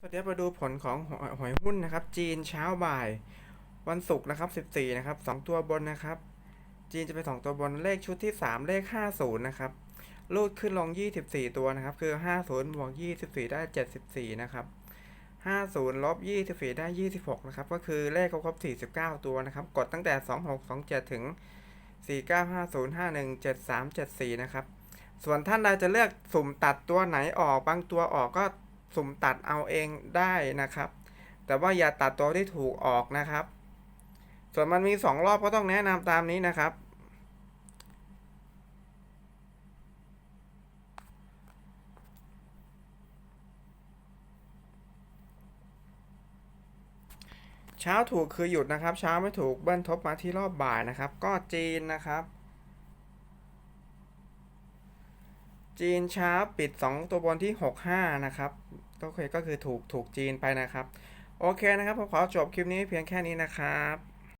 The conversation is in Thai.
สวัสดีมาดูผลของหวยหวยหุ้นนะครับ จีนเช้าบ่าย วันศุกร์นะครับ14นะครับ2ตัวบนนะครับ จีนจะเป็น2ตัวบนเลขชุดที่ 3 เลข 50นะครับรูดขึ้นลง 24 ตัวนะครับ คือ 50บวก24 ได้ 74 นะครับ 50ลบ24 ได้ 26 นะครับ ก็คือเลขครบ49 ตัวนะครับ กดตั้งแต่ 26 27 ถึง 4950 51 73 74 นะครับ ส่วนท่านใดจะเลือกสุ่มตัดตัวไหนออกบางตัวออกก็ สุ่มตัดเอาเองได้นะครับ แต่ว่าอย่าตัดตัวที่ถูกออกนะครับ ส่วนมันมีสองรอบก็ต้องแนะนำตามนี้นะครับ เช้าถูกคือหยุดนะครับ เช้าไม่ถูกเบิ้ลทบมาที่รอบบ่ายนะครับ ก็จีนนะครับ จีนเช้าปิด 2 ตัวบนที่ 65 นะครับก็คือก็คือถูกถูกจีนไปนะครับ โอเคนะครับผมขอจบคลิปนี้เพียงแค่นี้นะครับ